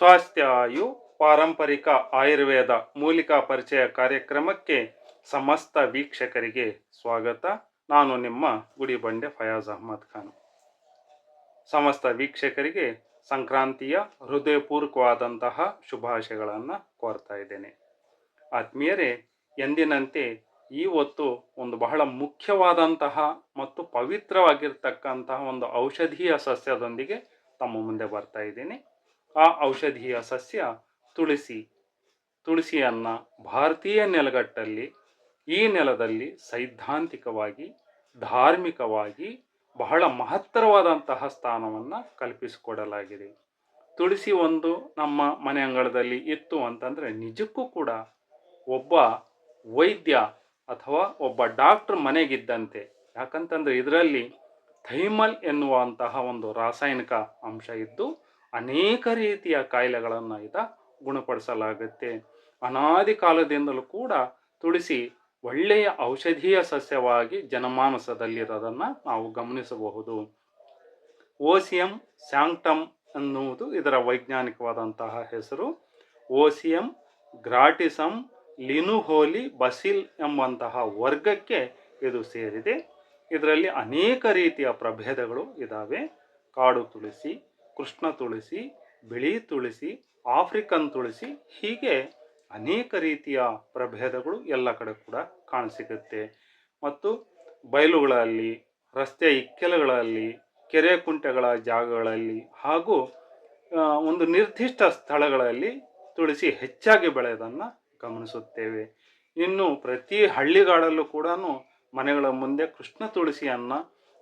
ಸ್ವಾಸ್ಥ್ಯ ಆಯು ಪಾರಂಪರಿಕ ಆಯುರ್ವೇದ ಮೂಲಿಕಾ ಪರಿಚಯ ಕಾರ್ಯಕ್ರಮಕ್ಕೆ ಸಮಸ್ತ ವೀಕ್ಷಕರಿಗೆ ಸ್ವಾಗತ. ನಾನು ನಿಮ್ಮ ಗುಡಿಬಂಡೆ ಫಯಾಜ್ ಅಹಮದ್ ಖಾನ್. ಸಮಸ್ತ ವೀಕ್ಷಕರಿಗೆ ಸಂಕ್ರಾಂತಿಯ ಹೃದಯಪೂರ್ವಕವಾದಂತಹ ಶುಭಾಶಯಗಳನ್ನು ಕೋರ್ತಾ ಇದ್ದೇನೆ. ಆತ್ಮೀಯರೇ, ಎಂದಿನಂತೆ ಈ ಹೊತ್ತು ಒಂದು ಬಹಳ ಮುಖ್ಯವಾದಂತಹ ಮತ್ತು ಪವಿತ್ರವಾಗಿರ್ತಕ್ಕಂತಹ ಒಂದು ಔಷಧೀಯ ಸಸ್ಯದೊಂದಿಗೆ ತಮ್ಮ ಮುಂದೆ ಬರ್ತಾ ಇದ್ದೀನಿ. ಆ ಔಷಧೀಯ ಸಸ್ಯ ತುಳಸಿ. ತುಳಸಿಯನ್ನು ಭಾರತೀಯ ನೆಲಗಟ್ಟಲ್ಲಿ, ಈ ನೆಲದಲ್ಲಿ ಸೈದ್ಧಾಂತಿಕವಾಗಿ, ಧಾರ್ಮಿಕವಾಗಿ ಬಹಳ ಮಹತ್ತರವಾದಂತಹ ಸ್ಥಾನವನ್ನು ಕಲ್ಪಿಸಿಕೊಡಲಾಗಿದೆ. ತುಳಸಿ ಒಂದು ನಮ್ಮ ಮನೆ ಅಂಗಳದಲ್ಲಿ ಇತ್ತು ಅಂತಂದರೆ ನಿಜಕ್ಕೂ ಕೂಡ ಒಬ್ಬ ವೈದ್ಯ ಅಥವಾ ಒಬ್ಬ ಡಾಕ್ಟ್ರ್ ಮನೆಗಿದ್ದಂತೆ. ಯಾಕಂತಂದರೆ ಇದರಲ್ಲಿ ಥೈಮಲ್ ಎನ್ನುವಂತಹ ಒಂದು ರಾಸಾಯನಿಕ ಅಂಶ ಇದ್ದು ಅನೇಕ ರೀತಿಯ ಕಾಯಿಲೆಗಳನ್ನು ಇದ ಗುಣಪಡಿಸಲಾಗುತ್ತೆ. ಅನಾದಿ ಕಾಲದಿಂದಲೂ ಕೂಡ ತುಳಸಿ ಒಳ್ಳೆಯ ಔಷಧೀಯ ಸಸ್ಯವಾಗಿ ಜನಮಾನಸದಲ್ಲಿರೋದನ್ನು ನಾವು ಗಮನಿಸಬಹುದು. ಓಸಿಯಂ ಸ್ಯಾಂಕ್ಟಮ್ ಅನ್ನುವುದು ಇದರ ವೈಜ್ಞಾನಿಕವಾದಂತಹ ಹೆಸರು. ಓಸಿಯಂ ಗ್ರಾಟಿಸಮ್ ಲಿನುಹೋಲಿ ಬಸಿಲ್ ಎಂಬಂತಹ ವರ್ಗಕ್ಕೆ ಇದು ಸೇರಿದೆ. ಇದರಲ್ಲಿ ಅನೇಕ ರೀತಿಯ ಪ್ರಭೇದಗಳು ಇದ್ದಾವೆ ಕಾಡು ತುಳಸಿ ಕೃಷ್ಣ ತುಳಸಿ, ಬಿಳಿ ತುಳಸಿ, ಆಫ್ರಿಕನ್ ತುಳಸಿ ಹೀಗೆ ಅನೇಕ ರೀತಿಯ ಪ್ರಭೇದಗಳು ಎಲ್ಲ ಕಡೆ ಕೂಡ ಕಾಣಸಿಗುತ್ತೆ. ಮತ್ತು ಬಯಲುಗಳಲ್ಲಿ, ರಸ್ತೆ ಇಕ್ಕೆಲಗಳಲ್ಲಿ, ಕೆರೆ ಕುಂಟೆಗಳ ಜಾಗಗಳಲ್ಲಿ ಹಾಗೂ ಒಂದು ನಿರ್ದಿಷ್ಟ ಸ್ಥಳಗಳಲ್ಲಿ ತುಳಸಿ ಹೆಚ್ಚಾಗಿ ಬೆಳೆಯೋದನ್ನು ಗಮನಿಸುತ್ತೇವೆ. ಇನ್ನು ಪ್ರತಿ ಹಳ್ಳಿಗಾಡಲ್ಲೂ ಕೂಡ ಮನೆಗಳ ಮುಂದೆ ಕೃಷ್ಣ ತುಳಸಿಯನ್ನು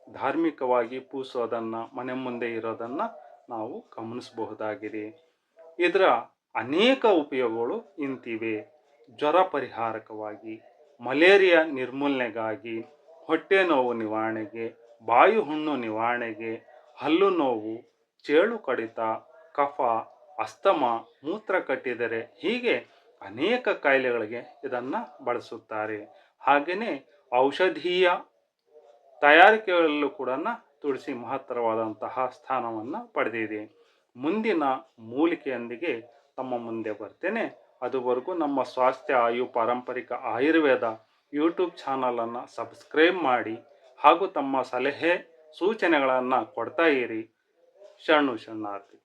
ಧಾರ್ಮಿಕವಾಗಿ ಪೂಸೋದನ್ನು, ಮನೆ ಮುಂದೆ ಇರೋದನ್ನು ನಾವು ಗಮನಿಸಬಹುದಾಗಿದೆ. ಇದರ ಅನೇಕ ಉಪಯೋಗಗಳು ಇಂತಿವೆ. ಜ್ವರ ಪರಿಹಾರಕವಾಗಿ, ಮಲೇರಿಯಾ ನಿರ್ಮೂಲನೆಗಾಗಿ, ಹೊಟ್ಟೆ ನೋವು ನಿವಾರಣೆಗೆ ಬಾಯಿ ಹುಣ್ಣು ನಿವಾರಣೆಗೆ, ಹಲ್ಲು ನೋವು, ಚೇಳು ಕಡಿತ, ಕಫ, ಅಸ್ತಮ, ಮೂತ್ರ ಕಟ್ಟಿದರೆ ಹೀಗೆ ಅನೇಕ ಕಾಯಿಲೆಗಳಿಗೆ ಇದನ್ನು ಬಳಸುತ್ತಾರೆ. ಹಾಗೆಯೇ ಔಷಧೀಯ ತಯಾರಿಕೆಗಳಲ್ಲೂ ಕೂಡ ತುಳಸಿ ಮಹತ್ತರವಾದಂತಹ ಸ್ಥಾನವನ್ನು ಪಡೆದಿದೆ. ಮುಂದಿನ ಮೂಲಿಕೆಯೊಂದಿಗೆ ತಮ್ಮ ಮುಂದೆ ಬರ್ತೇನೆ. ಅದುವರೆಗೂ ನಮ್ಮ ಸ್ವಾಸ್ಥ್ಯ ಆಯು ಪಾರಂಪರಿಕ ಆಯುರ್ವೇದ ಯೂಟ್ಯೂಬ್ ಚಾನಲನ್ನು ಸಬ್ಸ್ಕ್ರೈಬ್ ಮಾಡಿ ಹಾಗೂ ತಮ್ಮ ಸಲಹೆ ಸೂಚನೆಗಳನ್ನು ಕೊಡ್ತಾ ಇರಿ. ಶರಣು ಶರಣಾರ್ಥಿ